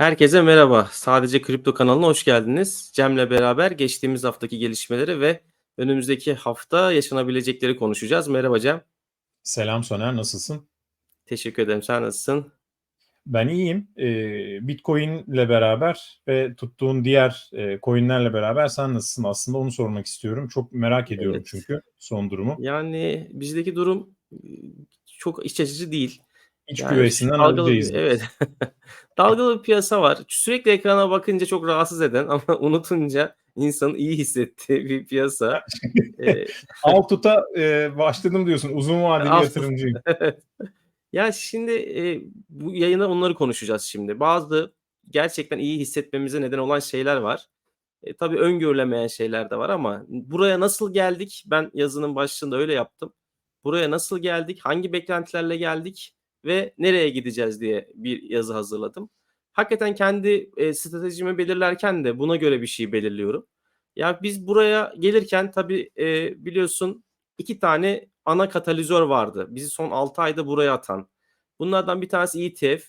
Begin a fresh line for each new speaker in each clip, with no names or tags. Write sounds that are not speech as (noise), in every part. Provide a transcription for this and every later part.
Herkese merhaba. Sadece Kripto kanalına hoş geldiniz. Cem'le beraber geçtiğimiz haftaki gelişmeleri ve önümüzdeki hafta yaşanabilecekleri konuşacağız. Merhaba Cem.
Selam Soner, nasılsın?
Teşekkür ederim. Sen nasılsın?
Ben iyiyim. Eee, Bitcoin'le beraber ve tuttuğun diğer eee, coin'lerle beraber sen nasılsın? Aslında onu sormak istiyorum. Çok merak ediyorum
Evet.
çünkü son durumu.
Yani bizdeki durum ııı, çok iç açıcı değil.
İç
Yani
güveysinden
dalgalı bir evet. (laughs) Dalgalı bir piyasa var. Sürekli ekrana bakınca çok rahatsız eden ama (laughs) unutunca insanın iyi hissettiği bir piyasa. Eee (laughs)
Al tuta eee, başladım diyorsun. Uzun vadeli
Al tut
yatırımcıyım.
Ya şimdi, eee, bu yayında onları konuşacağız şimdi. Bazı gerçekten iyi hissetmemize neden olan şeyler var. E, tabii öngörülemeyen şeyler de var ama buraya nasıl geldik? Ben yazının başlığında öyle yaptım. Buraya nasıl geldik? Hangi beklentilerle geldik ve nereye gideceğiz diye bir yazı hazırladım. Hakikaten kendi, eee, stratejimi belirlerken de buna göre bir şey belirliyorum. Ya, biz buraya gelirken tabii, eee, biliyorsun 2 tane ana katalizör vardı. Bizi son 6 ayda buraya atan. Bunlardan bir tanesi ETF,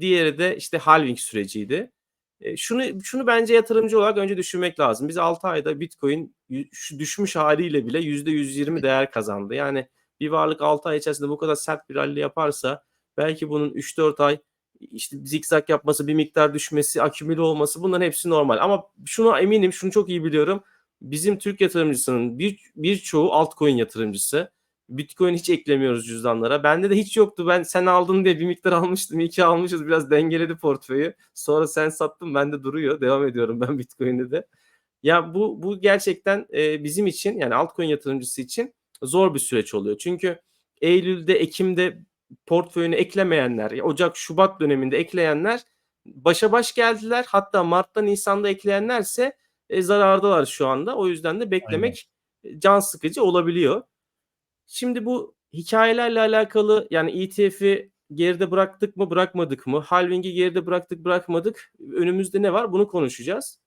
diğeri de işte halving süreciydi. Eee, şunu şunu bence yatırımcı olarak önce düşünmek lazım. Biz 6 ayda Bitcoin şu düşmüş hâliyle bile %120 değer kazandı. Yani bir varlık 6 ay içerisinde bu kadar sert bir rally yaparsa belki bunun 3-4 ay, işte, zikzak yapması, bir miktar düşmesi, akümüle olması bunların hepsi normal. Ama şuna eminim, şunu çok iyi biliyorum. Bizim Türk yatırımcısının bir birçoğu altcoin yatırımcısı. Bitcoin hiç eklemiyoruz cüzdanlara. Bende de hiç yoktu. Ben sen aldın diye bir miktar almıştım. İyi ki almışız. Biraz dengeledi portföyü. Sonra sen sattın. Bende duruyor. Devam ediyorum ben Bitcoin'de de. Ya bu bu gerçekten, eee, bizim için yani altcoin yatırımcısı için zor bir süreç oluyor. Çünkü eylülde, ekimde portföyüne eklemeyenler, ocak, şubat döneminde ekleyenler başa baş geldiler. Hatta mart'ta, nisan'da ekleyenlerse, eee, zarardalar şu anda. O yüzden de
Aynen.
beklemek, eee, can sıkıcı olabiliyor. Şimdi bu hikâyelerle alakalı yani ETF'i geride bıraktık mı, bırakmadık mı? Halving'i geride bıraktık, bırakmadık. Önümüzde ne var? Bunu konuşacağız.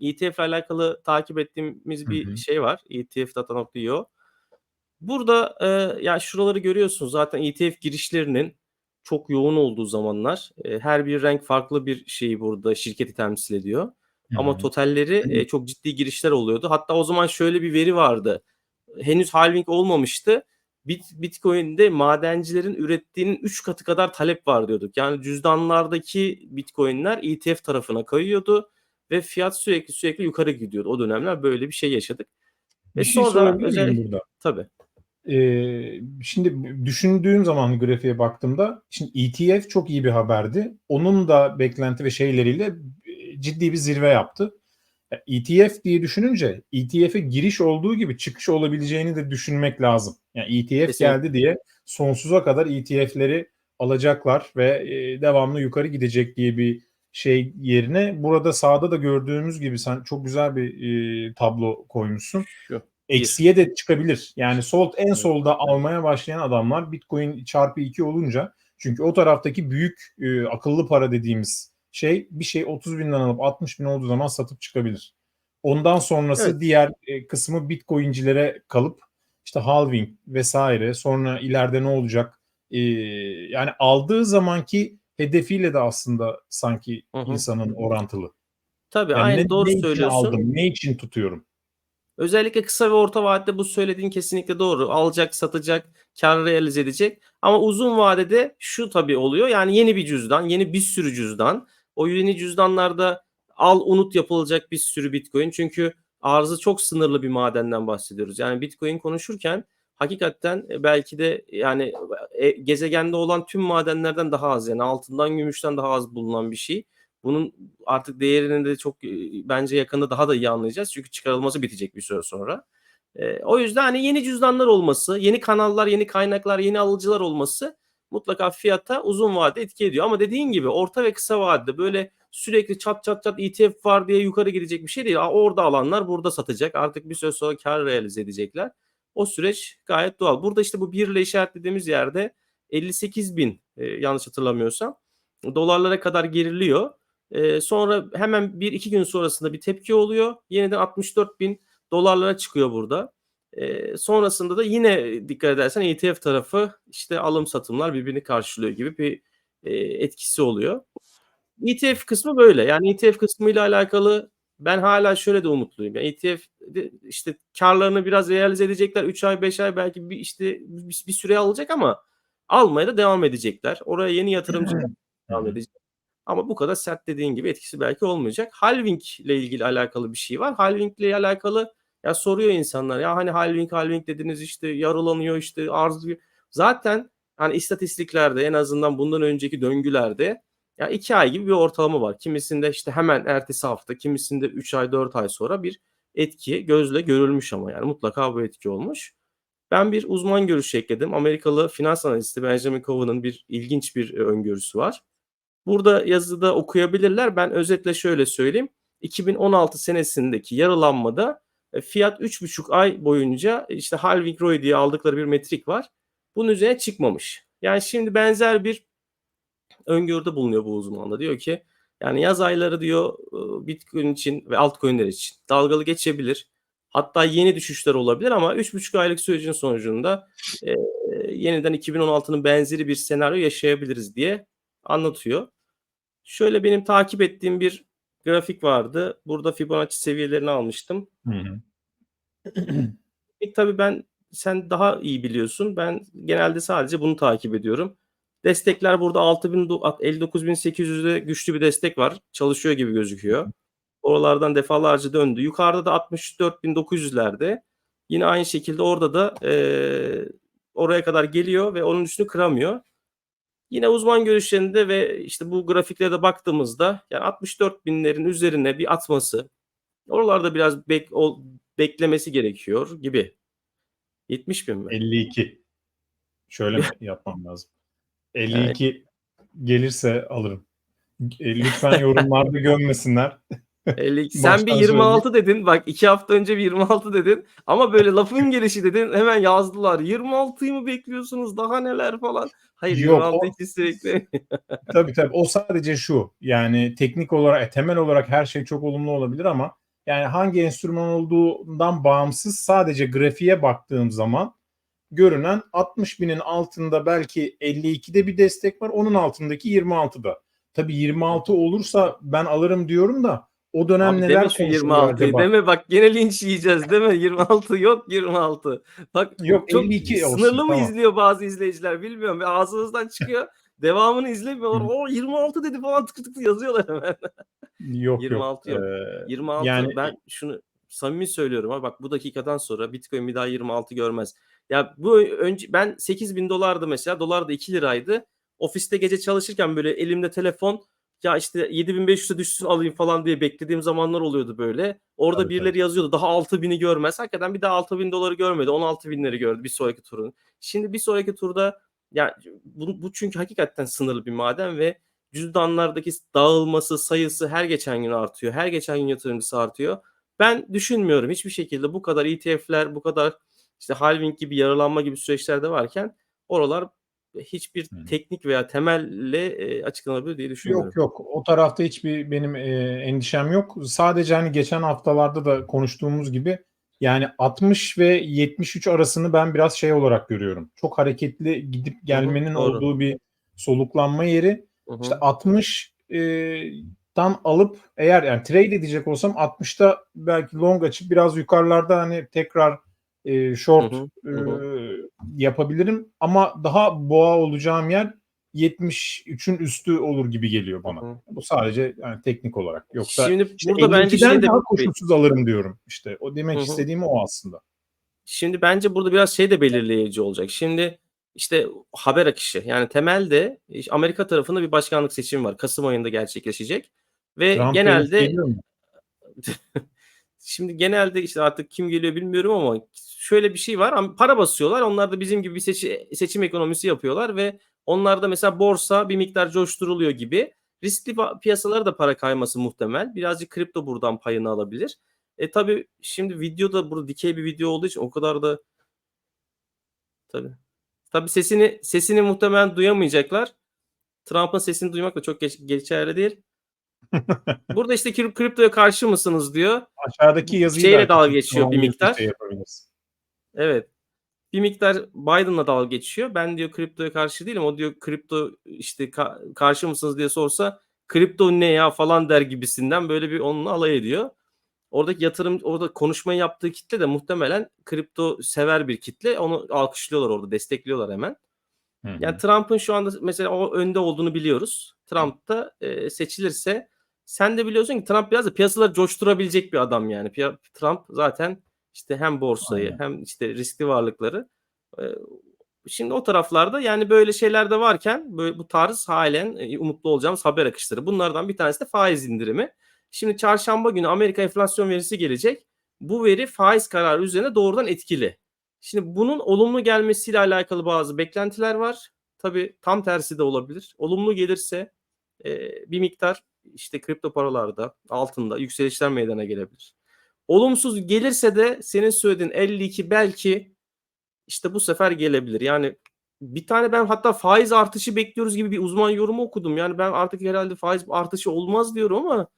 ETF'le alakalı takip ettiğimiz
Hı
bir
hı.
şey var. etfdata.io. Burada, eee, ya şuraları görüyorsunuz zaten ETF girişlerinin çok yoğun olduğu zamanlar. Eee, her bir renk farklı bir şeyi burada, şirketi temsil ediyor.
Hı
Ama totalleri, eee, çok ciddi girişler oluyordu. Hatta o zaman şöyle bir veri vardı. Henüz halving olmamıştı. Bit Bitcoin'de madencilerin ürettiğinin 3 katı kadar talep var diyorduk. Yani cüzdanlardaki Bitcoin'ler ETF tarafına kayıyordu ve fiyat sürekli sürekli yukarı gidiyordu. O dönemler böyle bir şey yaşadık.
Bir
Ve
şey
sonra
sorabilir
özel
miyim burada?
Tabii.
Eee, şimdi düşündüğüm zaman grafiğe baktığımda şimdi ETF çok iyi bir haberdi. Onun da beklenti ve şeyleriyle, ciddi bir zirve yaptı. E, ETF diye düşününce ETF'e giriş olduğu gibi çıkış olabileceğini de düşünmek lazım. Yani ETF
Kesinlikle.
geldi diye sonsuza kadar ETF'leri alacaklar ve, devamlı yukarı gidecek diye bir şey yerine burada sağda da gördüğümüz gibi sen çok güzel bir, eee, tablo koymuşsun.
Şu, 1.
Eksiye de çıkabilir. Yani sol en solda almaya başlayan adamlar Bitcoin çarpı 2 olunca çünkü o taraftaki büyük, eee, akıllı para dediğimiz şey bir şey 30.000'den alıp 60.000 olduğu zaman satıp çıkabilir. Ondan sonrası
Evet.
diğer, eee, kısmı Bitcoin'cilere kalıp işte halving vs. sonra ileride ne olacak? Eee, yani aldığı zamanki hedefiyle de aslında sanki
Hı hı.
insanın orantılı.
Tabii,
Yani
aynen
ne
doğru
ne için
söylüyorsun.
aldım, ne için tutuyorum?
Özellikle kısa ve orta vadede bu söylediğin kesinlikle doğru. Alacak, satacak, kâr realize edecek ama uzun vadede şu tabii oluyor, yani yeni bir cüzdan, yeni bir sürü cüzdan. O yeni cüzdanlarda al unut yapılacak bir sürü Bitcoin. Çünkü arzı çok sınırlı bir madenden bahsediyoruz. Yani Bitcoin konuşurken hakikaten, eee, belki de yani, eee, gezegende olan tüm madenlerden daha az yani altından, gümüşten daha az bulunan bir şey. Bunun artık değerini de çok, eee, bence yakında daha da iyi anlayacağız. Çünkü çıkarılması bitecek bir süre sonra. Eee, o yüzden, hani, yeni cüzdanlar olması, yeni kanallar, yeni kaynaklar, yeni alıcılar olması mutlaka fiyata uzun vadede etki ediyor. Ama dediğin gibi orta ve kısa vadede böyle sürekli çat çat çat ETF var diye yukarı gidecek bir şey değil. Orada alanlar burada satacak. Artık bir süre sonra kâr realize edecekler. O süreç gayet doğal. Burada işte bu 1 ile işaretlediğimiz yerde 58.000 eee, yanlış hatırlamıyorsam dolarlara kadar geriliyor. Eee, sonra hemen 1-2 gün sonrasında bir tepki oluyor. Yeniden 64.000 dolarlara çıkıyor burada. Eee, sonrasında da yine dikkat edersen ETF tarafı işte alım satımlar birbirini karşılıyor gibi bir, eee, etkisi oluyor. ETF kısmı böyle. Yani ETF kısmıyla alakalı ben hala şöyle de umutluyum. Yani ETF işte karlarını biraz realize edecekler. 3 ay 5 ay belki bir işte bir, bir süre alacak ama almaya da devam edecekler. Oraya yeni yatırımcı devam edecek. Ama bu kadar sert dediğin gibi etkisi belki olmayacak. Halving ile ilgili alakalı bir şey var. Halving ile alakalı ya soruyor insanlar ya hani halving halving dediniz işte yarılanıyor işte arz zaten hani istatistiklerde en azından bundan önceki döngülerde ya iki ay gibi bir ortalama var. Kimisinde işte hemen ertesi hafta, kimisinde 3 ay 4 ay sonra bir etki gözle görülmüş ama yani mutlaka bu etki olmuş. Ben bir uzman görüşü ekledim. Amerikalı finans analisti Benjamin Cohen'ın bir ilginç bir öngörüsü var. Burada yazıda okuyabilirler. Ben özetle şöyle söyleyeyim. 2016 senesindeki yarılanmada e, fiyat 3,5 ay boyunca işte halving ROI diye aldıkları bir metrik var. Bunun üzerine çıkmamış. Yani şimdi benzer bir öngörüde bulunuyor bu uzman da. Diyor ki yani yaz ayları diyor Bitcoin için ve altcoin'ler için dalgalı geçebilir. Hatta yeni düşüşler olabilir ama 3,5 aylık sürecin sonucunda e, yeniden 2016'nın benzeri bir senaryo yaşayabiliriz diye anlatıyor. Şöyle benim takip ettiğim bir grafik vardı. Burada Fibonacci seviyelerini almıştım.
Hı hı.
İlk (clears throat) tabii ben sen daha iyi biliyorsun. Ben genelde sadece bunu takip ediyorum. Destekler burada 59.800'de güçlü bir destek var. Çalışıyor gibi gözüküyor. Oralardan defalarca döndü. Yukarıda da 64.900'lerde. Yine aynı şekilde orada da e, oraya kadar geliyor ve onun üstünü kıramıyor. Yine uzman görüşlerinde ve işte bu grafiklere de baktığımızda yani 64 binlerin üzerine bir atması oralarda biraz bek, o, beklemesi gerekiyor gibi. 70 bin mi?
52. Şöyle (laughs) yapmam lazım? 52 gelirse alırım. E, lütfen yorumlarda (laughs) gömmesinler.
52. (laughs) Sen bir
Baştan
26 dedin. Bak iki hafta önce bir 26 dedin. Ama böyle lafın gelişi dedin. Hemen yazdılar. 26'yı mı bekliyorsunuz? Daha neler falan. Hayır
Yok,
26
o-
için sürekli. (laughs)
tabii tabii. O sadece şu. Yani teknik olarak, e, temel olarak her şey çok olumlu olabilir ama yani hangi enstrüman olduğundan bağımsız sadece grafiğe baktığım zaman görünen 60 binin altında belki 52'de bir destek var. Onun altındaki 26'da. Tabii 26 olursa ben alırım diyorum da o dönem
Abi
neler
deme şu
konuşuluyor
26'yı
acaba?
deme bak gene linç yiyeceğiz deme 26 yok 26. Bak
Yok,
çok
52 olsun,
sınırlı mı
tamam.
izliyor bazı izleyiciler bilmiyorum. Ve ağzınızdan çıkıyor (laughs) devamını izlemiyorlar. O 26 dedi falan tık tık yazıyorlar hemen.
Yok
26
yok.
yok.
Ee,
26
yani-
ben şunu samimi söylüyorum ama bak bu dakikadan sonra Bitcoin bir daha 26 görmez. Ya bu önce ben 8 bin dolardı mesela dolar da 2 liraydı. Ofiste gece çalışırken böyle elimde telefon ya işte 7500'e düşsün alayım falan diye beklediğim zamanlar oluyordu böyle. Orada
Tabii,
birileri yazıyordu daha 6000'i görmez. Hakikaten bir daha 6000 doları görmedi. 16 binleri gördü bir sonraki turun. Şimdi bir sonraki turda ya bu, bu çünkü hakikaten sınırlı bir maden ve cüzdanlardaki dağılması, sayısı her geçen gün artıyor. Her geçen gün yatırımcısı artıyor. Ben düşünmüyorum hiçbir şekilde bu kadar ETF'ler, bu kadar işte halving gibi yaralanma gibi süreçlerde varken oralar hiçbir
Hı.
teknik veya temelle e, açıklanabilir diye düşünüyorum.
Yok yok o tarafta hiçbir benim e, endişem yok. Sadece hani geçen haftalarda da konuştuğumuz gibi yani 60 ve 73 arasını ben biraz şey olarak görüyorum. Çok hareketli gidip gelmenin
doğru.
olduğu bir soluklanma yeri.
Hı hı.
İşte 60 e, dan alıp eğer yani trade edecek olsam 60'ta belki long açıp biraz yukarılarda hani tekrar e, short
Hı hı, hı
e, yapabilirim ama daha boğa olacağım yer 73'ün üstü olur gibi geliyor bana.
Hı.
Bu sadece yani teknik olarak. Yoksa
Şimdi
işte
burada bence
52'den
şey de
daha koşulsuz alırım diyorum. İşte o demek
Hı
istediğim o aslında.
Şimdi bence burada biraz şey de belirleyici olacak. Şimdi işte haber akışı yani temelde Amerika tarafında bir başkanlık seçimi var. Kasım ayında gerçekleşecek. Ve
Trump
genelde? (laughs) Şimdi genelde işte artık kim geliyor bilmiyorum ama şöyle bir şey var. Para basıyorlar. Onlar da bizim gibi bir seçi- seçim ekonomisi yapıyorlar ve onlarda mesela borsa bir miktar coşturuluyor gibi. Riskli piyasalara da para kayması muhtemel. Birazcık kripto buradan payını alabilir. E tabii şimdi videoda burada dikey bir video olduğu için o kadar da tabii. Tabii sesini sesini muhtemelen duyamayacaklar. Trump'ın sesini duymak da çok geç, geçerli değil. (laughs) Burada işte krip- kriptoya karşı mısınız diyor.
Aşağıdaki yazıyı
Şeyle dalga geçiyor bir miktar.
Şey yapabiliriz.
Evet. Bir miktar Biden'la dalga geçiyor. Ben diyor kriptoya karşı değilim. O diyor kripto işte ka- karşı mısınız diye sorsa kripto ne ya falan der gibisinden böyle bir onunla alay ediyor. Oradaki yatırım orada konuşmayı yaptığı kitle de muhtemelen kripto sever bir kitle. Onu alkışlıyorlar orada, destekliyorlar hemen.
Hı hı.
Yani Trump'ın şu anda mesela o önde olduğunu biliyoruz. Trump da e, seçilirse sen de biliyorsun ki Trump biraz da piyasaları coşturabilecek bir adam yani. Trump zaten işte hem borsayı
Aynen.
hem işte riskli varlıkları e, şimdi o taraflarda yani böyle şeyler de varken böyle bu tarz halen e, umutlu olacağımız haber akışları. Bunlardan bir tanesi de faiz indirimi. Şimdi çarşamba günü Amerika enflasyon verisi gelecek. Bu veri faiz kararı üzerine doğrudan etkili. Şimdi bunun olumlu gelmesiyle alakalı bazı beklentiler var. Tabii tam tersi de olabilir. Olumlu gelirse bir miktar işte kripto paralarda, altında yükselişler meydana gelebilir. Olumsuz gelirse de senin söylediğin 52 belki işte bu sefer gelebilir. Yani bir tane ben hatta faiz artışı bekliyoruz gibi bir uzman yorumu okudum. Yani ben artık herhalde faiz artışı olmaz diyorum ama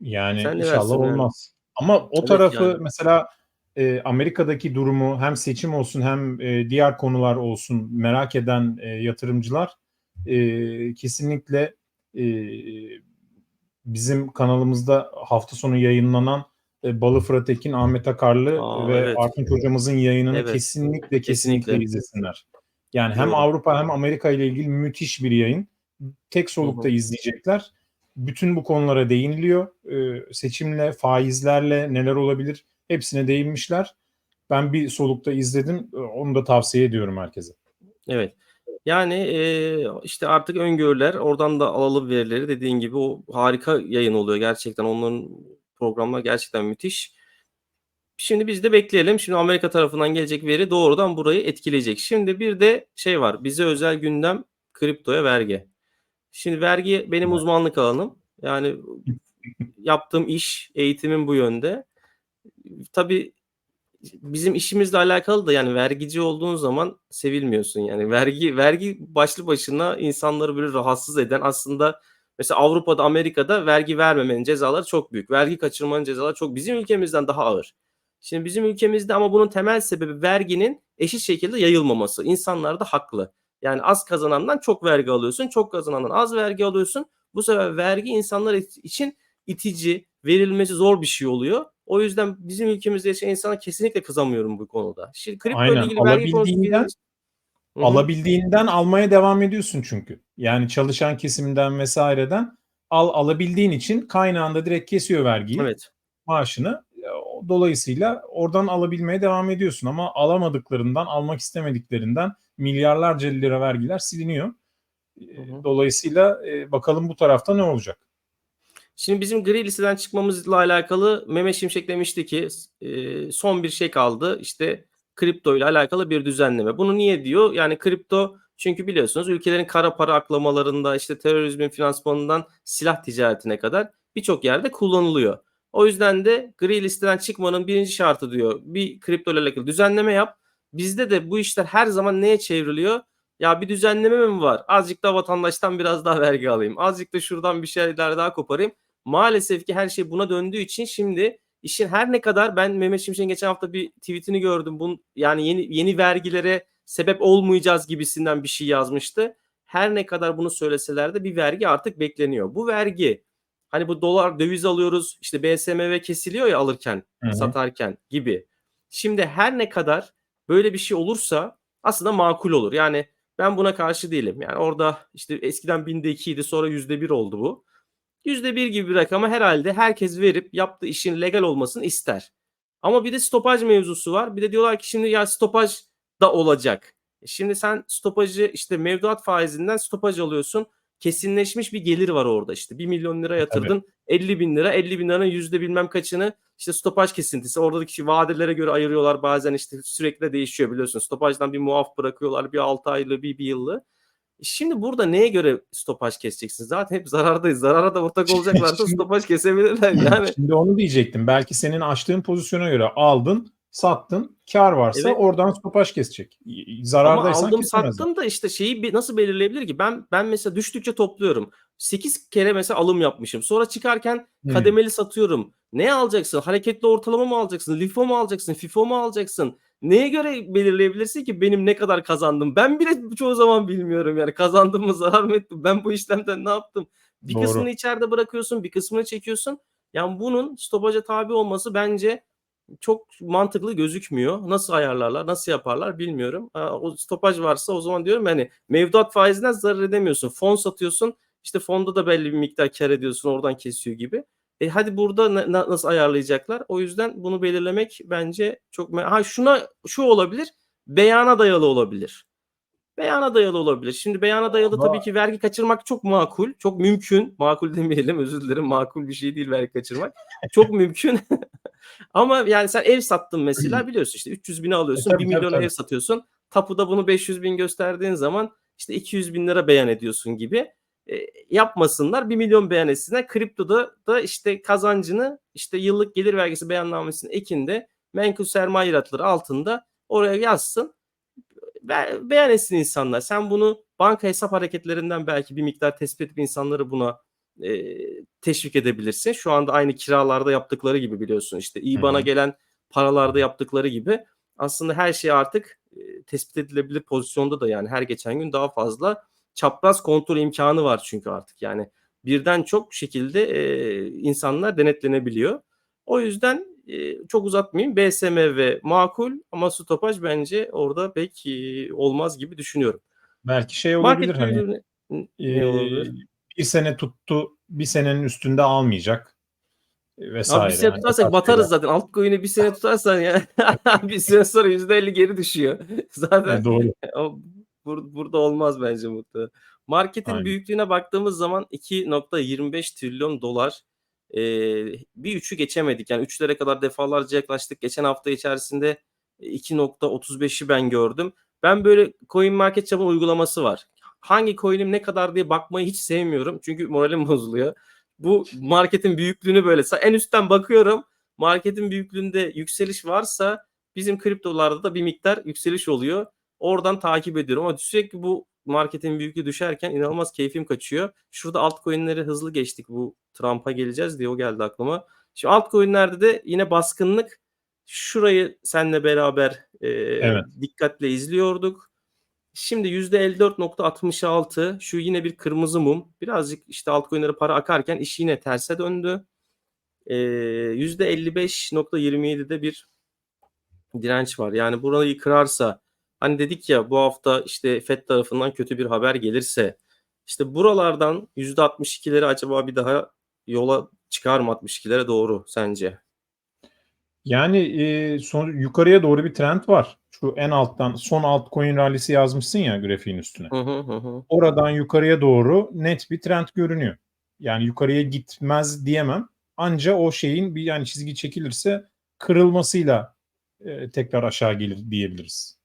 Yani
Sen
inşallah
dersin yani?
olmaz. Ama o
Evet,
tarafı
yani.
mesela e, Amerika'daki durumu hem seçim olsun hem e, diğer konular olsun merak eden e, yatırımcılar e, kesinlikle e, bizim kanalımızda hafta sonu yayınlanan e, Balı Fırat Ekin, Ahmet Akarlı
Aa,
ve
evet.
Artunç hocamızın yayınını
Evet.
kesinlikle kesinlikle
Kesinlikle.
izlesinler. Yani hem
Doğru.
Avrupa hem Amerika ile ilgili müthiş bir yayın. Tek solukta
hı.
izleyecekler. Bütün bu konulara değiniliyor. Ee, seçimle, faizlerle neler olabilir hepsine değinmişler. Ben bir solukta izledim. Onu da tavsiye ediyorum herkese.
Evet. Yani e, işte artık öngörüler oradan da alalım verileri dediğin gibi o harika yayın oluyor gerçekten onların programlar gerçekten müthiş. Şimdi biz de bekleyelim. Şimdi Amerika tarafından gelecek veri doğrudan burayı etkileyecek. Şimdi bir de şey var. Bize özel gündem kriptoya vergi. Şimdi vergi benim
Evet.
uzmanlık alanım. Yani (laughs) yaptığım iş, eğitimim bu yönde. Tabii bizim işimizle alakalı da yani vergici olduğun zaman sevilmiyorsun yani. Vergi vergi başlı başına insanları böyle rahatsız eden aslında mesela Avrupa'da, Amerika'da vergi vermemenin cezaları çok büyük. Vergi kaçırmanın cezaları çok bizim ülkemizden daha ağır. Şimdi bizim ülkemizde ama bunun temel sebebi verginin eşit şekilde yayılmaması. İnsanlar da haklı. Yani az kazanandan çok vergi alıyorsun, çok kazanandan az vergi alıyorsun. Bu sefer vergi insanlar için itici, verilmesi zor bir şey oluyor. O yüzden bizim ülkemizde yaşayan insana kesinlikle kızamıyorum bu konuda. Şimdi kripto ile ilgili vergi konusu
Alabildiğinden- almaya devam ediyorsun çünkü. Yani çalışan kesimden vesaireden al alabildiğin için kaynağında direkt kesiyor vergiyi,
Evet.
maaşını. Dolayısıyla oradan alabilmeye devam ediyorsun ama alamadıklarından, almak istemediklerinden milyarlarca lira vergiler siliniyor.
Hı hı.
Dolayısıyla e, bakalım bu tarafta ne olacak?
Şimdi bizim gri listeden çıkmamızla alakalı Mehmet Şimşek demişti ki e, son bir şey kaldı işte kripto ile alakalı bir düzenleme. Bunu niye diyor? Yani kripto çünkü biliyorsunuz ülkelerin kara para aklamalarında işte terörizmin finansmanından silah ticaretine kadar birçok yerde kullanılıyor. O yüzden de gri listeden çıkmanın birinci şartı diyor bir kripto ile alakalı düzenleme yap. Bizde de bu işler her zaman neye çevriliyor? Ya bir düzenleme mi var? Azıcık da vatandaştan biraz daha vergi alayım. Azıcık da şuradan bir şeyler daha koparayım. Maalesef ki her şey buna döndüğü için şimdi işin her ne kadar ben Mehmet Şimşek'in geçen hafta bir tweetini gördüm. Bunun yani yeni yeni vergilere sebep olmayacağız gibisinden bir şey yazmıştı. Her ne kadar bunu söyleseler de bir vergi artık bekleniyor. Bu vergi hani bu dolar döviz alıyoruz işte BSMV kesiliyor ya alırken
Hı hı.
satarken gibi. Şimdi her ne kadar böyle bir şey olursa aslında makul olur. Yani ben buna karşı değilim. Yani orada işte eskiden binde ikiydi sonra yüzde bir oldu bu. Yüzde bir gibi bir rakama herhalde herkes verip yaptığı işin legal olmasını ister. Ama bir de stopaj mevzusu var. Bir de diyorlar ki şimdi ya stopaj da olacak. E Şimdi sen stopajı işte mevduat faizinden stopaj alıyorsun. Kesinleşmiş bir gelir var orada işte. 1 milyon lira yatırdın 50 bin lira 50 bin liranın yüzde bilmem kaçını işte stopaj kesintisi. Oradaki vadelere göre ayırıyorlar bazen işte sürekli de değişiyor biliyorsun. Stopajdan bir muaf bırakıyorlar bir 6 aylı bir, bir yıllı. Şimdi burada neye göre stopaj keseceksin? Zaten hep zarardayız. Zarara da ortak olacaklarsa
Şimdi-
stopaj kesebilirler. (laughs) Yani
Şimdi onu diyecektim. Belki senin açtığın pozisyona göre aldın, sattın, kar varsa
Evet.
oradan stopaj kesecek.
ama
Zarardaysan
aldım
kesemezler.
sattım da işte şeyi nasıl belirleyebilir ki? Ben ben mesela düştükçe topluyorum. 8 kere mesela alım yapmışım. Sonra çıkarken
Hmm.
kademeli satıyorum. Ne alacaksın? Hareketli ortalama mı alacaksın? LIFO mu alacaksın? FIFO mu alacaksın? Neye göre belirleyebilirsin ki benim ne kadar kazandım? Ben bile çoğu zaman bilmiyorum yani kazandım mı zarar mı ettim? Ben bu işlemden ne yaptım? Bir
Doğru.
kısmını içeride bırakıyorsun, bir kısmını çekiyorsun. Yani bunun stopaja tabi olması bence çok mantıklı gözükmüyor. Nasıl ayarlarlar, nasıl yaparlar bilmiyorum. O stopaj varsa o zaman diyorum yani mevduat faizinden zarar edemiyorsun. Fon satıyorsun, işte fonda da belli bir miktar kar ediyorsun, oradan kesiyor gibi. E hadi burada na- na- nasıl ayarlayacaklar? O yüzden bunu belirlemek bence çok ha şuna şu olabilir. Beyana dayalı olabilir. Beyana dayalı olabilir. Şimdi beyana dayalı
Ama-
tabii ki vergi kaçırmak çok makul. Çok mümkün. Makul demeyelim özür dilerim. Makul bir şey değil vergi kaçırmak. Çok (laughs) mümkün. (laughs) Ama yani sen ev sattın mesela (clears throat) biliyorsun işte 300 bini alıyorsun.
E, tabii,
1
tabii,
milyona
tabii.
ev satıyorsun. Tapuda bunu 500 bin gösterdiğin zaman işte 200 bin lira beyan ediyorsun gibi. E, yapmasınlar. 1 milyon beyan etsinler. Kriptoda da işte kazancını işte yıllık gelir vergisi beyannamesinin ekinde menkul sermaye iratları altında oraya yazsın. Be- beyan etsin insanlar. Sen bunu banka hesap hareketlerinden belki bir miktar tespit edip insanları buna e, teşvik edebilirsin. Şu anda aynı kiralarda yaptıkları gibi biliyorsun işte IBAN'a
hı.
gelen paralarda yaptıkları gibi aslında her şey artık e, tespit edilebilir pozisyonda da yani her geçen gün daha fazla çapraz kontrol imkanı var çünkü artık yani birden çok şekilde e, insanlar denetlenebiliyor. O yüzden e, çok uzatmayayım. BSM ve makul ama stopaj bence orada pek e, olmaz gibi düşünüyorum.
Belki şey olabilir
Market
hani
ne
e,
olabilir?
bir sene tuttu bir senenin üstünde almayacak e, vesaire.
Abi bir sene
Yani
tutarsak
tarz
batarız zaten. Altcoin'i bir sene tutarsan ya (laughs) bir sene sonra %50 geri düşüyor. (laughs) Zaten
Yani doğru.
Bur- burada olmaz bence muhtemelen. Marketin
Aynen.
büyüklüğüne baktığımız zaman 2.25 trilyon dolar e, bir üçü geçemedik. Yani üçlere kadar defalarca yaklaştık. Geçen hafta içerisinde 2.35'i ben gördüm. Ben böyle Coin Market Cap'ın uygulaması var. Hangi coin'im ne kadar diye bakmayı hiç sevmiyorum. Çünkü moralim (laughs) bozuluyor. Bu marketin büyüklüğünü böyle en üstten bakıyorum. Marketin büyüklüğünde yükseliş varsa bizim kriptolarda da bir miktar yükseliş oluyor. Oradan takip ediyorum ama sürekli bu marketin büyüklüğü düşerken inanılmaz keyfim kaçıyor. Şurada altcoin'leri hızlı geçtik. Bu Trump'a geleceğiz diye o geldi aklıma. Şimdi altcoin'lerde de yine baskınlık. Şurayı seninle beraber e,
Evet.
dikkatle izliyorduk. Şimdi %54.66 şu yine bir kırmızı mum. Birazcık işte altcoin'lere para akarken iş yine terse döndü. Ee, %55.27'de bir direnç var. Yani burayı kırarsa hani dedik ya bu hafta işte FED tarafından kötü bir haber gelirse işte buralardan %62'leri acaba bir daha yola çıkar mı 62'lere doğru sence?
Yani e, son, yukarıya doğru bir trend var. Şu en alttan son altcoin rallisi yazmışsın ya grafiğin üstüne.
Hı hı hı hı.
Oradan yukarıya doğru net bir trend görünüyor. Yani yukarıya gitmez diyemem. Anca o şeyin bir yani çizgi çekilirse kırılmasıyla e, tekrar aşağı gelir diyebiliriz.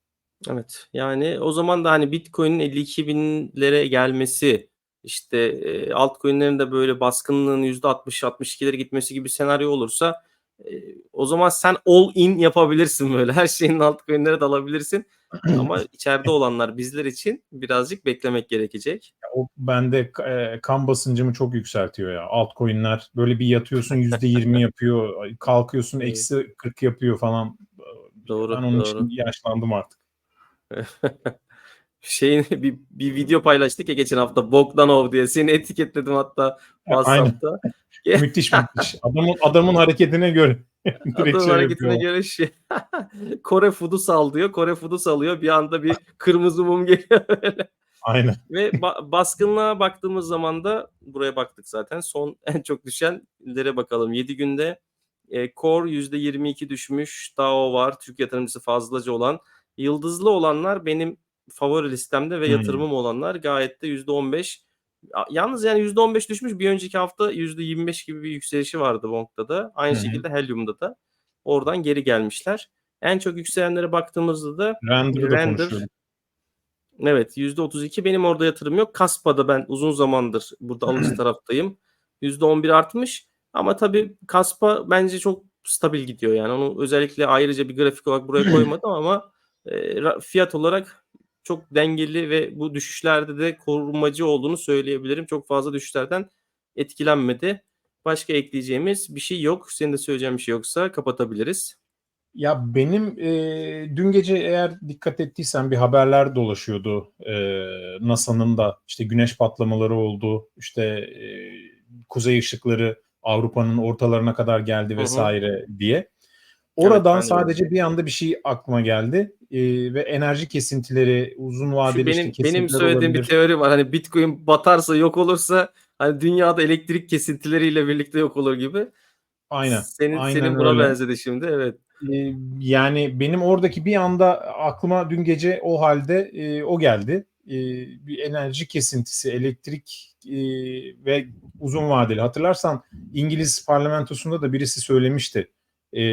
Evet. Yani o zaman da hani Bitcoin'in 52 binlere gelmesi işte e, altcoin'lerin de böyle baskınlığın %60-62'lere gitmesi gibi senaryo olursa e, o zaman sen all in yapabilirsin böyle. Her şeyin altcoin'lere de alabilirsin. Ama (clears throat) içeride olanlar bizler için birazcık beklemek gerekecek.
O bende e, kan basıncımı çok yükseltiyor ya. Altcoin'ler böyle bir yatıyorsun %20 yapıyor. Kalkıyorsun eksi 40 yapıyor falan.
Doğru,
Ben onun
doğru.
için yaşlandım artık. (laughs)
Şeyin bir, bir video paylaştık ya geçen hafta Bogdanov diye seni etiketledim hatta
Aynen.
WhatsApp'ta. (laughs)
müthiş müthiş. Adamın adamın hareketine göre (laughs)
Adamın
şey
hareketine
yapıyor.
göre şey. Kore Food'u sal diyor. Kore Food'u salıyor. Bir anda bir kırmızı mum geliyor böyle.
Aynen.
Ve ba- baskınlığa baktığımız zaman da buraya baktık zaten. Son en çok düşenlere bakalım. 7 günde e, Core %22 düşmüş. DAO var. Türk yatırımcısı fazlaca olan. Yıldızlı olanlar benim favori listemde ve
Hmm.
yatırımım olanlar gayet de %15. Ya- Yalnız yani %15 düşmüş. Bir önceki hafta %25 gibi bir yükselişi vardı Bonk'ta da. Aynı
hı.
şekilde Helium'da da. Oradan geri gelmişler. En çok yükselenlere baktığımızda da
Render'ı da
Render. Evet %32 benim orada yatırım yok. Kaspa'da ben uzun zamandır burada alıcı (clears throat) taraftayım. %11 artmış. Ama tabii Kaspa bence çok stabil gidiyor yani. Onu özellikle ayrıca bir grafik olarak buraya (clears throat) koymadım ama e, fiyat olarak çok dengeli ve bu düşüşlerde de korumacı olduğunu söyleyebilirim. Çok fazla düşüşlerden etkilenmedi. Başka ekleyeceğimiz bir şey yok. Senin de söyleyeceğin bir şey yoksa kapatabiliriz.
Ya benim e, dün gece eğer dikkat ettiysen bir haberler dolaşıyordu. E, NASA'nın da işte güneş patlamaları oldu. İşte e, kuzey ışıkları Avrupa'nın ortalarına kadar geldi
Hı hı.
vesaire diye. Oradan
de
sadece bir anda bir şey aklıma geldi. E, ve enerji kesintileri uzun
Şu
vadeli işte
benim benim
kesintiler
söylediğim bir
olabilir.
teori var. Hani Bitcoin batarsa yok olursa hani dünyada elektrik kesintileriyle birlikte yok olur gibi.
Aynen.
Senin
Aynen
senin buna
öyle.
benzedi şimdi. Evet.
E, yani benim oradaki bir anda aklıma dün gece o halde e, o geldi. E, bir enerji kesintisi, elektrik e, ve uzun vadeli. Hatırlarsan İngiliz parlamentosunda da birisi söylemişti. E,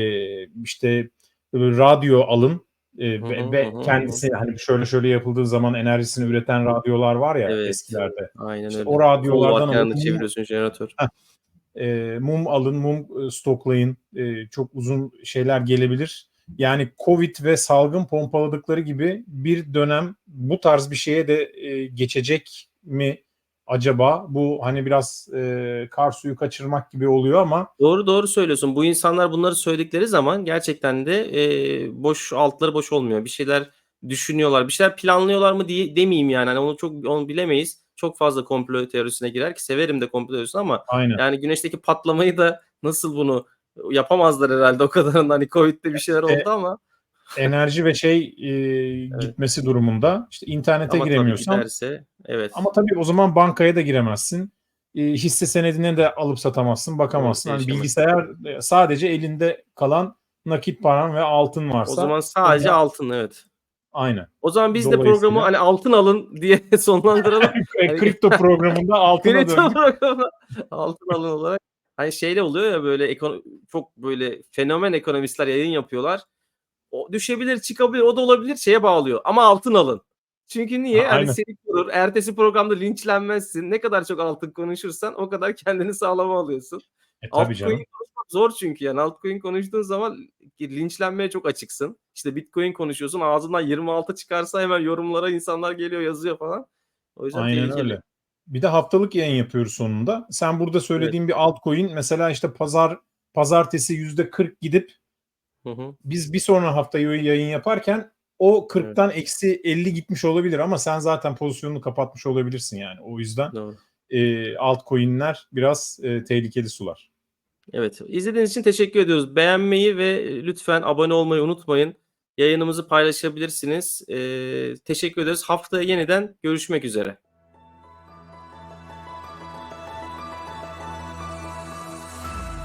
işte radyo alın e, ve, ve kendisi hani şöyle şöyle yapıldığı zaman enerjisini üreten radyolar var ya
Evet.
eskilerde.
Aynen
İşte
öyle.
o radyolardan alıp mum,
çeviriyorsun jeneratör.
e, mum alın, mum e, stoklayın. E, çok uzun şeyler gelebilir. Yani Covid ve salgın pompaladıkları gibi bir dönem bu tarz bir şeye de e, geçecek mi acaba? Bu hani biraz e, kar suyu kaçırmak gibi oluyor ama
Doğru doğru söylüyorsun. Bu insanlar bunları söyledikleri zaman gerçekten de e, boş altları boş olmuyor. Bir şeyler düşünüyorlar, bir şeyler planlıyorlar mı diye demeyeyim yani. Hani onu çok onu bilemeyiz. Çok fazla komplo teorisine girer ki severim de komplo teorisini ama
aynen.
yani güneşteki patlamayı da nasıl bunu yapamazlar herhalde o kadarında hani Covid'de bir şeyler
E,
oldu ama
enerji ve şey e, gitmesi durumunda işte internete
ama tabii
giremiyorsan
giderse evet.
ama tabii o zaman bankaya da giremezsin. E, hisse senedine de alıp satamazsın, bakamazsın. Hani
erişemezsin.
bilgisayar e, sadece elinde kalan nakit paran ve altın
O
varsa
zaman sadece
onda-
altın evet.
aynen.
O zaman biz de programı hani altın alın diye (laughs) sonlandıralım. (laughs)
E, kripto programında altına
Kripto
döndük.
programı altın alın olarak. Hani şeyle oluyor ya böyle ekono- çok böyle fenomen ekonomistler yayın yapıyorlar. O düşebilir, çıkabilir, o da olabilir şeye bağlıyor. Ama altın alın. Çünkü niye?
Ha,
Hani seni korur. Ertesi programda linçlenmezsin. Ne kadar çok altın konuşursan o kadar kendini sağlama alıyorsun.
E, tabii
Altcoin
canım.
konuşmak zor çünkü yani altcoin konuştuğun zaman linçlenmeye çok açıksın. İşte bitcoin konuşuyorsun ağzından 26 çıkarsa hemen yorumlara insanlar geliyor yazıyor falan. O yüzden
Aynen
tehlikeli.
öyle. Bir de haftalık yayın yapıyoruz sonunda. Sen burada söylediğin bir altcoin mesela işte pazar pazartesi yüzde 40 gidip
Hı hı.
biz bir sonra hafta yayın yaparken o 40'tan eksi 50 gitmiş olabilir ama sen zaten pozisyonunu kapatmış olabilirsin yani. O yüzden
Doğru.
e, altcoin'ler biraz e, tehlikeli sular.
Evet. İzlediğiniz için teşekkür ediyoruz. Beğenmeyi ve lütfen abone olmayı unutmayın. Yayınımızı paylaşabilirsiniz. Ee, teşekkür ederiz. Haftaya yeniden görüşmek üzere.